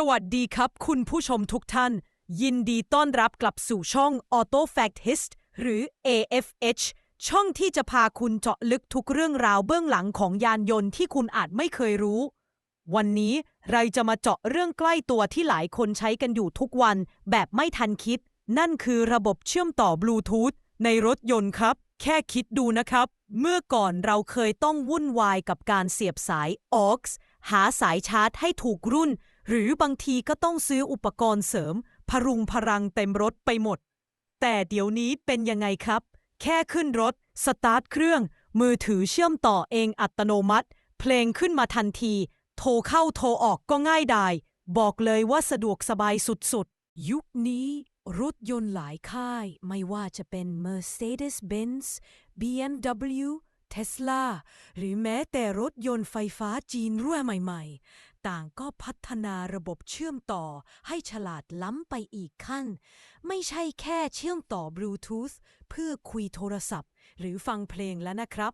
สวัสดีครับคุณผู้ชมทุกท่าน ยินดีต้อนรับกลับสู่ช่อง Auto Fact Hist หรือ AFH ช่องที่จะพาคุณเจาะลึกทุกเรื่องราวเบื้องหลังของยานยนต์ที่คุณอาจไม่เคยรู้ วันนี้เราจะมาเจาะเรื่องใกล้ตัวที่หลายคนใช้กันอยู่ทุกวัน แบบไม่ทันคิด นั่นคือระบบเชื่อมต่อบลูทูธในรถยนต์ครับ แค่คิดดูนะครับ เมื่อก่อนเราเคยต้องวุ่นวายกับการเสียบสาย AUX หาสายชาร์จให้ถูกรุ่น หรือบางทีก็ต้องซื้ออุปกรณ์เสริม พรุงพรังเต็มรถไปหมด แต่เดี๋ยวนี้เป็นยังไงครับ แค่ขึ้นรถ สตาร์ทเครื่อง มือถือเชื่อมต่อเองอัตโนมัติ เพลงขึ้นมาทันที โทรเข้าโทรออกก็ง่ายดายบอกเลยว่าสะดวกสบายสุดๆ ยุคนี้รถยนต์หลายค่ายไม่ว่าจะเป็น Mercedes-Benz BMW Tesla หรือแม้แต่รถยนต์ไฟฟ้าจีนรั่วใหม่ ๆ ต่างก็พัฒนาระบบเชื่อมต่อให้ฉลาดล้ำไปอีกขั้น ไม่ใช่แค่เชื่อมต่อบลูทูธเพื่อคุยโทรศัพท์ หรือฟังเพลงแล้วนะครับ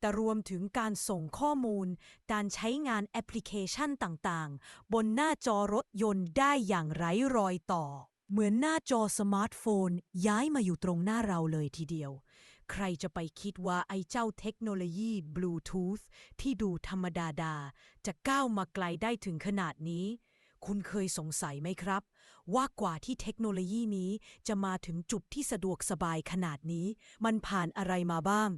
แต่รวมถึงการส่งข้อมูล การใช้งานแอปพลิเคชันต่างๆ บนหน้าจอรถยนต์ได้อย่างไร้รอยต่อ เหมือนหน้าจอสมาร์ทโฟน ย้ายมาอยู่ตรงหน้าเราเลยทีเดียว ใครจะไปคิดว่าไอ้เจ้าเทคโนโลยีบลูทูธที่ดูธรรมดาดา จะก้าวมาไกลได้ถึงขนาดนี้ คุณเคยสงสัยไหมครับ ว่ากว่าที่เทคโนโลยีนี้จะมาถึงจุดที่สะดวกสบายขนาดนี้ มันผ่านอะไรมาบ้าง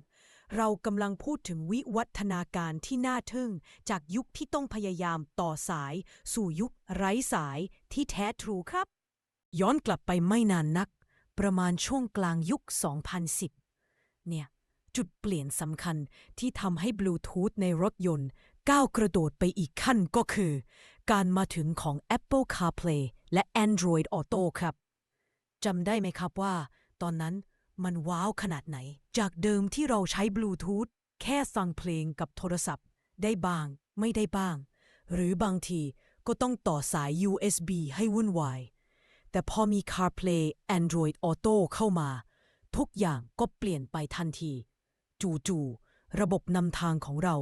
เรากำลังพูดถึงวิวัฒนาการที่น่าทึ่ง จากยุคที่ต้องพยายามต่อสาย สู่ยุคไร้สายที่แท้ทรูครับ ย้อนกลับไปไม่นานนัก ประมาณช่วงกลางยุค 2010 เนี่ย จุดเปลี่ยนสำคัญที่ทำให้บลูทูธในรถยนต์ก้าวกระโดดไปอีกขั้นก็คือ การมาถึงของ Apple CarPlay และ Android Auto ครับจำได้ไหมครับว่า ตอนนั้นมันว้าวขนาดไหน จากเดิมที่เราใช้บลูทูธแค่ฟังเพลงกับโทรศัพท์ ได้บ้าง ไม่ได้บ้าง หรือบางทีก็ต้องต่อสาย USB ให้วุ่นวาย แต่พอมี CarPlay Android Auto เข้ามา ทุกอย่างก็เปลี่ยนไปทันที จู่ๆ ระบบนำทางของเรา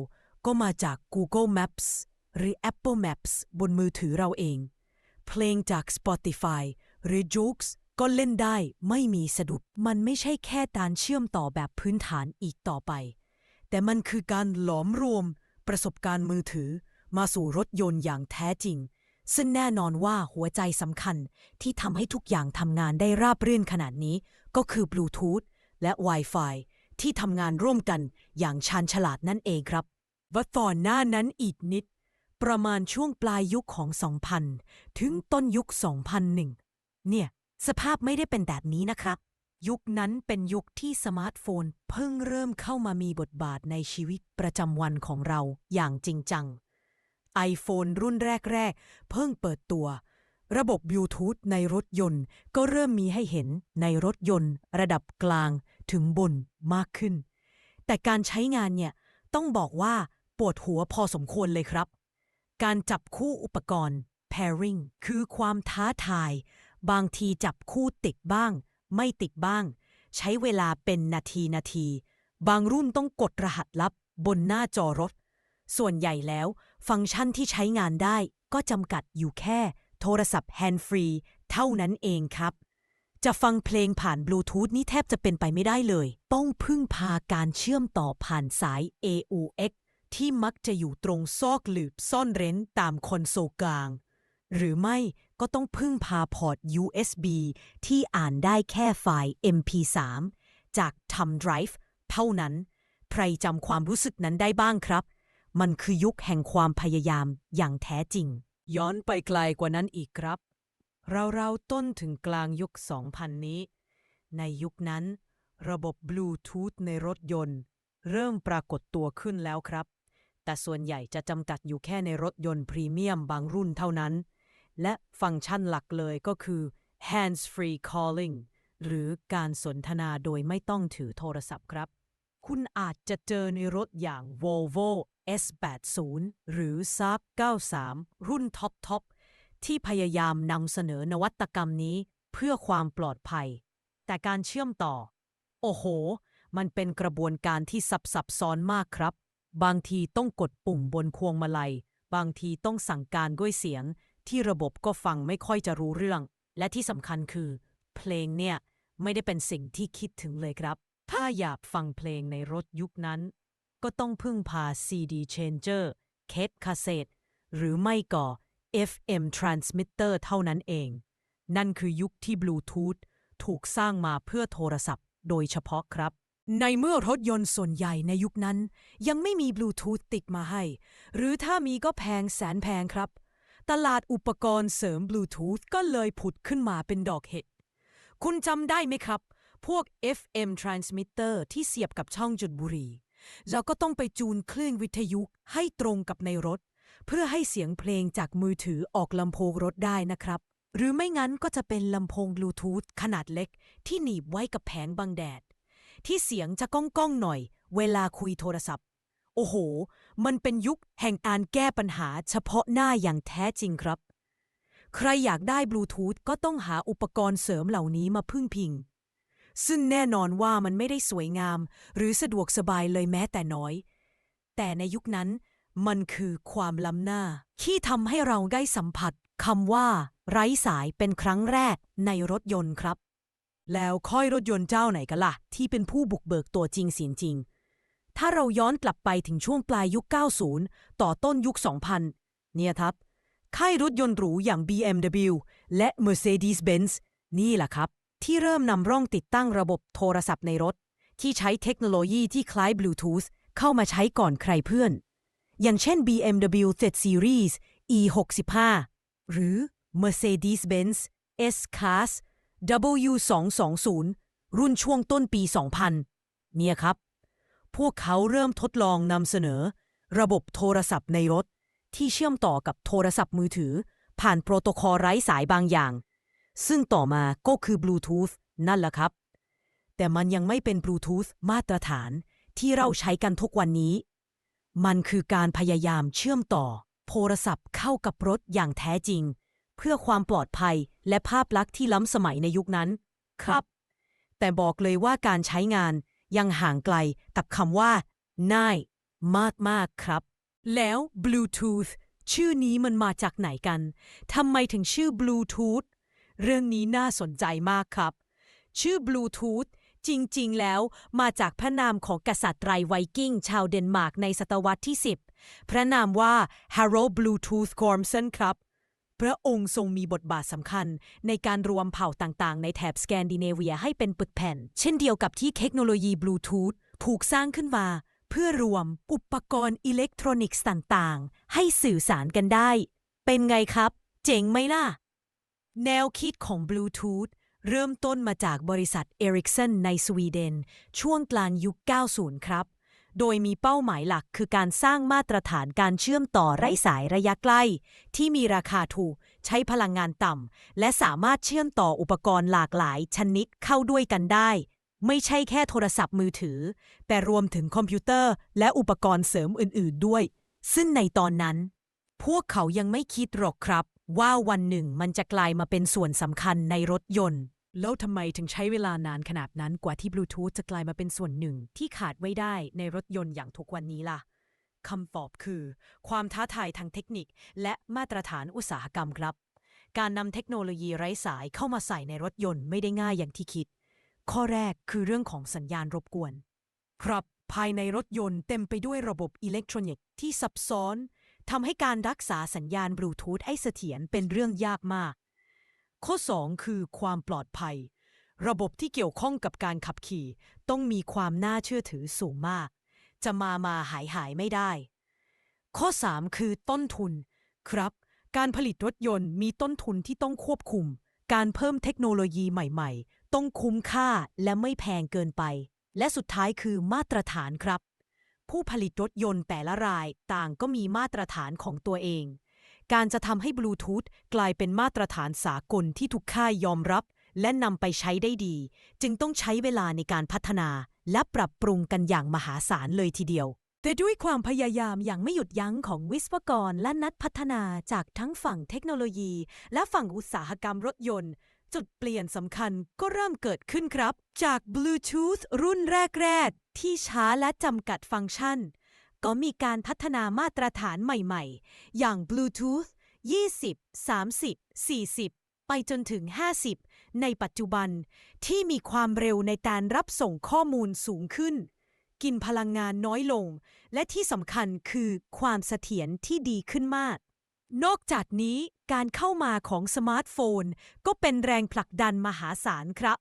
ก็มาจาก Google Maps หรือ Apple Maps บนมือถือเราเอง เพลงจาก Spotify หรือ j o o x ก็เล่นได้ไม่มีสะดุด มันไม่ใช่แค่การเชื่อมต่อแบบพื้นฐานอีกต่อไป แต่มันคือการหลอมรวมประสบการณ์มือถือ มาสู่รถยนต์อย่างแท้จริง ซึ่งแน่นอนว่าหัวใจสำคัญที่ทำให้ทุกอย่างทำงานได้ราบรื่นขนาดนี้ ก็คือบลูทูธและ Wi-Fi ที่ทำงานร่วมกันอย่างชาญฉลาดนั่นเองครับว่าต่อนหน้านั้นอีกนิด ประมาณช่วงปลายยุคของ 2000 ถึงต้นยุค 2001 เนี่ย สภาพไม่ได้เป็นแบบนี้นะครับ ยุคนั้นเป็นยุคที่สมาร์ทโฟน เพิ่งเริ่มเข้ามามีบทบาทในชีวิตประจำวันของเราอย่างจริงจัง iPhone รุ่นแรก ๆ เพิ่งเปิดตัว ระบบบลูทูธในรถยนต์ก็เริ่มมีให้เห็นในรถยนต์ ระดับกลางถึงบนมากขึ้น แต่การใช้งานเนี่ยต้องบอกว่าปวดหัวพอสมควรเลยครับ การจับคู่อุปกรณ์ pairing คือความท้าทาย บางทีจับคู่ติดบ้าง ไม่ติดบ้าง ใช้เวลาเป็นนาทีนาที บางรุ่นต้องกดรหัสลับบนหน้าจอรถ ส่วนใหญ่แล้ว ฟังก์ชันที่ใช้งานได้ก็จำกัดอยู่แค่ โทรศัพท์แฮนด์ฟรีเท่านั้นเองครับ จะฟังเพลงผ่านบลูทูธนี่แทบจะเป็นไปไม่ได้เลย ต้องพึ่งพาการเชื่อมต่อผ่านสาย AUX ที่มักจะอยู่ตรงซอกหลืบซ่อนเร้นตามคอนโซลกลาง หรือไม่ก็ต้องพึ่งพาพอร์ต USB ที่อ่านได้แค่ไฟล์ MP3 จาก Thumb Drive เท่านั้น ใครจำความรู้สึกนั้นได้บ้างครับ มันคือยุคแห่งความพยายามอย่างแท้จริง ย้อนไปไกลกว่านั้นอีกครับ เราๆต้นถึงกลางยุค 2000 นี้ ในยุคนั้น ระบบบลูทูธในรถยนต์ เริ่มปรากฏตัวขึ้นแล้วครับ แต่ส่วนใหญ่จะจำกัดอยู่แค่ในรถยนต์พรีเมียมบางรุ่นเท่านั้น และฟังก์ชันหลักเลยก็คือ hands free calling หรือการสนทนาโดยไม่ต้องถือโทรศัพท์ครับ คุณอาจจะเจอในรถอย่าง Volvo S80 หรือ Saab 93 รุ่นท็อปทอปที่พยายามนำเสนอนวัตกรรมนี้เพื่อความปลอดภัย แต่การเชื่อมต่อ โอ้โห มันเป็นกระบวนการที่ซับซับซ้อนมากครับ บางทีต้องกดปุ่มบนควงมาลัย บางทีต้องสั่งการด้วยเสียง ที่ระบบก็ฟังไม่ค่อยจะรู้เรื่อง และที่สำคัญคือ เพลงเนี่ย ไม่ได้เป็นสิ่งที่คิดถึงเลยครับ ถ้าอยากฟังเพลงในรถยุคนั้น ก็ต้องพึ่งพา CD changer เคสคาเซตหรือไม่ก็ FM transmitter เท่านั้นเอง นั่นคือยุคที่บลูทูธถูกสร้างมาเพื่อโทรศัพท์โดยเฉพาะครับ ในเมื่อรถยนต์ส่วนใหญ่ในยุคนั้น ยังไม่มีบลูทูธติดมาให้ หรือถ้ามีก็แพงแสนแพงครับ ตลาดอุปกรณ์เสริมบลูทูธก็เลยผุดขึ้นมาเป็นดอกเห็ด คุณจำได้ไหมครับ พวก FM transmitter ที่เสียบกับช่องจุดบุหรี่ เราก็ต้องไปจูนคลื่นวิทยุให้ตรงกับในรถ เพื่อให้เสียงเพลงจากมือถือออกลำโพงรถได้นะครับ หรือไม่งั้นก็จะเป็นลำโพงบลูทูธขนาดเล็ก ที่หนีบไว้กับแผงบังแดด ที่เสียงจะก้องก้องหน่อย เวลาคุยโทรศัพท์ โอ้โห มันเป็นยุคแห่งการแก้ปัญหาเฉพาะหน้าอย่างแท้จริงครับ ใครอยากได้บลูทูธก็ต้องหาอุปกรณ์เสริมเหล่านี้มาพึ่งพิง ซึ่งแน่นอนว่ามันไม่ได้สวยงาม หรือสะดวกสบายเลยแม้แต่น้อย แต่ในยุคนั้นมันคือความล้ำหน้า ที่ทำให้เราได้สัมผัสคำว่า ไร้สายเป็นครั้งแรกในรถยนต์ครับ แล้วค่อยรถยนต์เจ้าไหนกันล่ะ ที่เป็นผู้บุกเบิกตัวจริงเสียงจริง ถ้าเราย้อนกลับไปถึงช่วงปลายยุค 90 ต่อต้นยุค 2000 เนี่ยครับ ค่ายรถยนต์หรูอย่าง BMW และ Mercedes-Benz นี่แหละครับ ที่เริ่มนำร่องติดตั้งระบบโทรศัพท์ในรถ ที่ใช้เทคโนโลยีที่คล้ายบลูทูธเข้ามาใช้ก่อนใครเพื่อน อย่างเช่น BMW Z Series E65 หรือ Mercedes-Benz S-Class W220 รุ่นช่วงต้นปี 2000 เนี่ยครับ พวกเขาเริ่มทดลองนำเสนอ ระบบโทรศัพท์ในรถ ที่เชื่อมต่อกับโทรศัพท์มือถือ ผ่านโปรโตคอลไร้สายบางอย่าง ซึ่งต่อมาก็คือบลูทูธนั่นแหละครับ แต่มันยังไม่เป็นบลูทูธมาตรฐานที่เราใช้กันทุกวันนี้ มันคือการพยายามเชื่อมต่อ โทรศัพท์เข้ากับรถอย่างแท้จริง เพื่อความปลอดภัยและภาพลักษณ์ที่ล้ำสมัยในยุคนั้น ครับ แต่บอกเลยว่าการใช้งานยังห่างไกลกับคำว่าง่ายมากๆครับ แล้ว Bluetooth ชื่อนี้มันมาจากไหนกัน ทำไมถึงชื่อ Bluetooth เรื่องนี้น่าสนใจมากครับ ชื่อ Bluetooth จริง ๆ แล้วมาจากพระนามของกษัตริย์ไรไวกิ้งชาวเดนมาร์กในศตวรรษที่ 10 พระนามว่า Harold Bluetooth Gormson ครับ พระองค์ทรงมีบทบาทสำคัญในการรวมเผ่าต่างๆ ในแถบสแกนดิเนเวียให้เป็นปึกแผ่น เช่นเดียวกับที่เทคโนโลยีบลูทูธถูกสร้างขึ้นมา เพื่อรวมอุปกรณ์อิเล็กทรอนิกส์ต่าง ๆ ให้สื่อสารกันได้ เป็นไงครับ เจ๋งไหมล่ะ แนวคิดของบลูทูธเริ่มต้นมาจากบริษัท Ericsson ในสวีเดน ช่วงกลางยุค 90 ครับ โดยมีเป้าหมายหลักคือการสร้างมาตรฐานการเชื่อมต่อไร้สายระยะใกล้ ที่มีราคาถูก ใช้พลังงานต่ำ และสามารถเชื่อมต่ออุปกรณ์หลากหลายชนิดเข้าด้วยกันได้ ไม่ใช่แค่โทรศัพท์มือถือ แต่รวมถึงคอมพิวเตอร์ และอุปกรณ์เสริมอื่น ๆ ด้วย ซึ่งในตอนนั้น พวกเขายังไม่คิดหรอกครับ ว่าวันหนึ่งมันจะกลายมาเป็นส่วนสำคัญในรถยนต์ แล้วทำไมถึงใช้เวลานานขนาดนั้นกว่าที่บลูทูธจะกลายมาเป็นส่วนหนึ่งที่ขาดไม่ได้ในรถยนต์อย่างทุกวันนี้ล่ะคำตอบคือ ความท้าทายทางเทคนิค และมาตรฐานอุตสาหกรรมครับ การนำเทคโนโลยีไร้สายเข้ามาใส่ในรถยนต์ไม่ได้ง่ายอย่างที่คิด ข้อแรกคือเรื่องของสัญญาณรบกวน ครับภายในรถยนต์เต็มไปด้วยระบบอิเล็กทรอนิกส์ที่ซับซ้อน ทำให้การรักษาสัญญาณบลูทูธให้เสถียรเป็นเรื่องยากมาก ข้อ 2 คือความปลอดภัย ระบบที่เกี่ยวข้องกับการขับขี่ ต้องมีความน่าเชื่อถือสูงมาก จะมามาหายหายไม่ได้ ข้อ 3 คือต้นทุน ครับ การผลิตรถยนต์มีต้นทุนที่ต้องควบคุม การเพิ่มเทคโนโลยีใหม่ ๆ ต้องคุ้มค่าและไม่แพงเกินไป และสุดท้ายคือมาตรฐานครับ ผู้ผลิตรถยนต์แต่ละรายต่างก็มีมาตรฐานของตัวเอง การจะทำให้บลูทูธกลายเป็นมาตรฐานสากลที่ทุกค่ายยอมรับ และนำไปใช้ได้ดี จึงต้องใช้เวลาในการพัฒนา และปรับปรุงกันอย่างมหาศาลเลยทีเดียว แต่ด้วยความพยายามอย่างไม่หยุดยั้งของวิศวกรและนักพัฒนาจากทั้งฝั่งเทคโนโลยี และฝั่งอุตสาหกรรมรถยนต์ จุดเปลี่ยนสำคัญก็เริ่มเกิดขึ้นครับ จากบลูทูธรุ่นแรก ๆ ที่ช้าและจำกัดฟังก์ชัน ก็มีการพัฒนามาตรฐานใหม่ ๆ อย่าง Bluetooth 20 30 40 ไปจนถึง 50 ในปัจจุบันที่มีความเร็วในการรับส่งข้อมูลสูงขึ้น กินพลังงานน้อยลง และที่สำคัญคือความเสถียรที่ดีขึ้นมาก นอกจากนี้การเข้ามาของสมาร์ทโฟน ก็เป็นแรงผลักดันมหาศาลครับ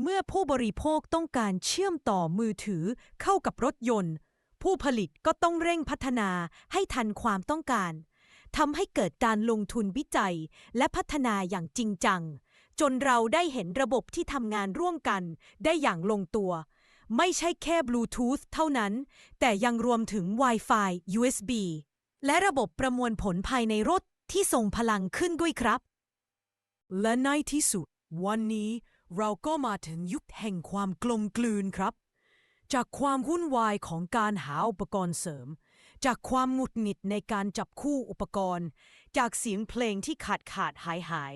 เมื่อผู้บริโภคต้องการเชื่อมต่อมือถือเข้ากับรถยนต์ ผู้ผลิตก็ต้องเร่งพัฒนาให้ทันความต้องการทำให้เกิดการลงทุนวิจัย และพัฒนาอย่างจริงจัง จนเราได้เห็นระบบที่ทำงานร่วมกันได้อย่างลงตัว ไม่ใช่แค่บลูทูธเท่านั้น แต่ยังรวมถึง Wi-Fi USB และระบบประมวลผลภายในรถที่ส่งพลังขึ้นด้วยครับ และในที่สุด วันนี้เราก็มาถึงยุคแห่งความกลมกลืนครับ จากความวุ่นวายของการหาอุปกรณ์เสริม จากความหงุดหงิดในการจับคู่อุปกรณ์ จากเสียงเพลงที่ขาดขาดหายหาย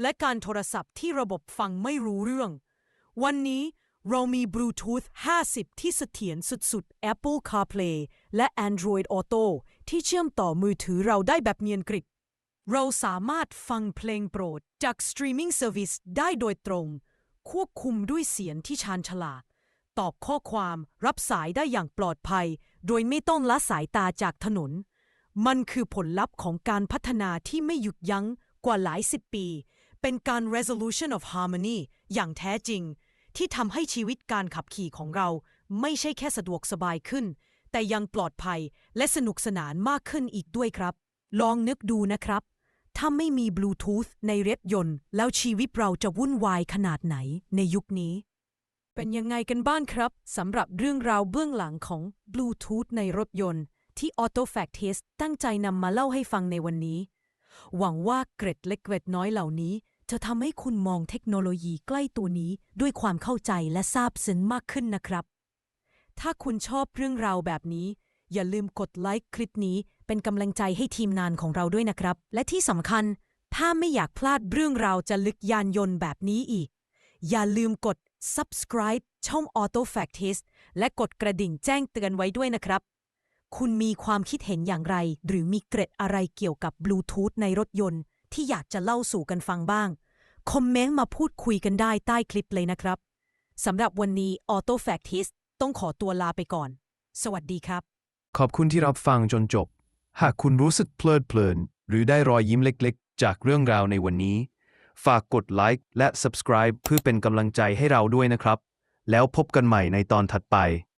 และการโทรศัพท์ที่ระบบฟังไม่รู้เรื่อง วันนี้เรามีบลูทูธ50 ที่เสถียรสุดๆ Apple CarPlay และ Android Auto ที่เชื่อมต่อมือถือเราได้แบบเนียนกริบ เราสามารถฟังเพลงโปรดจากสตรีมมิ่งเซอร์วิสได้โดยตรง ควบคุมด้วยเสียงที่ชาญฉลาด ตอบข้อความรับสายได้อย่างปลอดภัย โดยไม่ต้องละสายตาจากถนน มันคือผลลัพธ์ของการพัฒนาที่ไม่หยุดยั้งกว่าหลายสิบปี เป็นการ resolution of harmony อย่างแท้จริง ที่ทำให้ชีวิตการขับขี่ของเราไม่ใช่แค่สะดวกสบายขึ้น แต่ยังปลอดภัยและสนุกสนานมากขึ้นอีกด้วยครับ ลองนึกดูนะครับ ถ้าไม่มีบลูทูธในรถยนต์ แล้วชีวิตเราจะวุ่นวายขนาดไหนในยุคนี้ เป็นยังไงกันบ้างครับสำหรับเรื่องราวเบื้องหลังของบลูทูธในรถยนต์ ที่ Auto Fact Test ตั้งใจนำมาเล่าให้ฟังในวันนี้ หวังว่าเกร็ดเล็กเกร็ดน้อยเหล่านี้จะทำให้คุณมองเทคโนโลยีใกล้ตัวนี้ด้วยความเข้าใจและซาบซึ้งมากขึ้นนะครับ ถ้าคุณชอบเรื่องราวแบบนี้ อย่าลืมกดไลค์คลิปนี้เป็นกำลังใจให้ทีมงานของเราด้วยนะครับ และที่สำคัญ ถ้าไม่อยากพลาดเรื่องราวจะลึกยานยนต์แบบนี้อีก อย่าลืมกด subscribe ช่อง Auto Fact Test และกดกระดิ่งแจ้งเตือนไว้ด้วยนะครับ คุณมีความคิดเห็นอย่างไร หรือมีเกร็ดอะไรเกี่ยวกับบลูทูธในรถยนต์ ที่อยากจะเล่าสู่กันฟังบ้าง คอมเมนต์มาพูดคุยกันได้ใต้คลิปเลยนะครับสำหรับวันนี้ Auto Fact Test ต้องขอตัวลาไปก่อน สวัสดีครับ ขอบคุณที่รับฟังจนจบ หากคุณรู้สึกเพลิดเพลิน หรือได้รอยยิ้มเล็กๆ จากเรื่องราวในวันนี้ ฝากกดไลค์และ subscribe เพื่อเป็นกำลังใจให้เราด้วยนะครับ แล้วพบกันใหม่ในตอนถัดไป